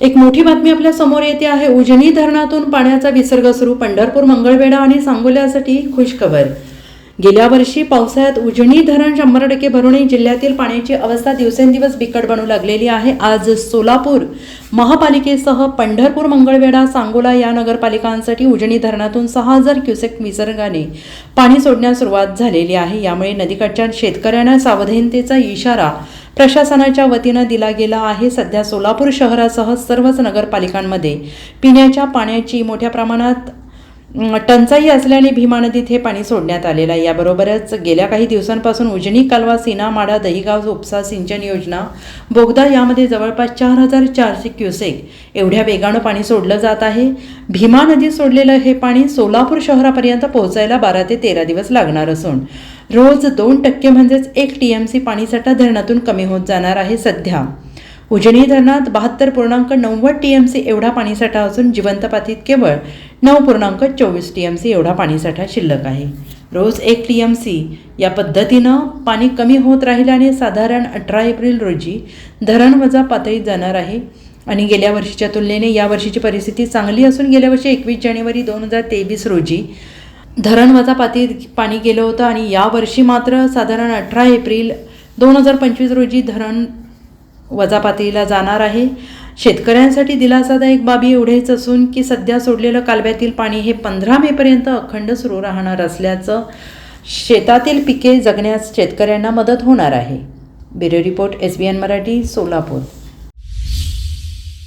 एक मोठी बातमी आपल्यासमोर येते आहे. उजनी धरणातून पाण्याचा विसर्ग सुरू. पंढरपूर मंगळवेढा आणि सांगोल्यासाठी खुशखबर. गेल्या वर्षी पावसाळ्यात उजनी धरण शंभर टक्के भरूनही जिल्ह्यातील पाण्याची अवस्था दिवसेंदिवस बिकट बनू लागलेली आहे. आज सोलापूर महापालिकेसह पंढरपूर मंगळवेढा सांगोला या नगरपालिकांसाठी उजनी धरणातून सहा हजार क्युसेक विसर्गाने पाणी सोडण्यास सुरुवात झालेली आहे. यामुळे नदीकाठच्या शेतकऱ्यांना सावधानतेचा इशारा प्रशासनाच्या वतीनं दिला गेला आहे. सध्या सोलापूर शहरासह सर्वच नगरपालिकांमध्ये पिण्याच्या पाण्याची मोठ्या प्रमाणात टंचाई असल्याने भीमा नदीत हे पाणी सोडण्यात आलेलं आहे. याबरोबरच गेल्या काही दिवसांपासून उजनी कालवा सीना माडा उपसा सिंचन योजना बोगदा यामध्ये जवळपास चार हजार चारशे क्युसेक एवढ्या वेगानं पाणी सोडलं जात आहे. भीमा नदीत सोडलेलं हे पाणी सोलापूर शहरापर्यंत पोहोचायला बारा ते तेरा दिवस लागणार असून रोज दोन टक्के म्हणजेच एक टी एम सी पाणीसाठा धरणातून कमी होत जाणार आहे सध्या. उजनी धरणात बहात्तर पूर्णांक नव्वद टी एम सी एवढा पाणीसाठा असून जिवंत पातीत केवळ नऊ पूर्णांक चोवीस टी एम सी एवढा पाणीसाठा शिल्लक आहे. रोज एक टी एम सी या पद्धतीनं पाणी कमी होत राहिल्याने साधारण अठरा एप्रिल रोजी धरण वजा पातळीत जाणार आहे. आणि गेल्या वर्षीच्या तुलनेने या वर्षीची परिस्थिती चांगली असून गेल्या वर्षी एकवीस जानेवारी दोन हजार तेवीस रोजी धरण वजा पातळीत पाणी गेलं होतं आणि यावर्षी मात्र साधारण अठरा एप्रिल दोन हजार पंचवीस रोजी धरण वजापातीला जाणार आहे. शेतकऱ्यांसाठी दिलासादायक बाबी एवढेच असून की सध्या सोडलेलं कालव्यातील पाणी हे पंधरा मेपर्यंत अखंड सुरू राहणार असल्याचं शेतातील पिके जगण्यास शेतकऱ्यांना मदत होणार आहे. Bureau report S B N Marathi Solapur.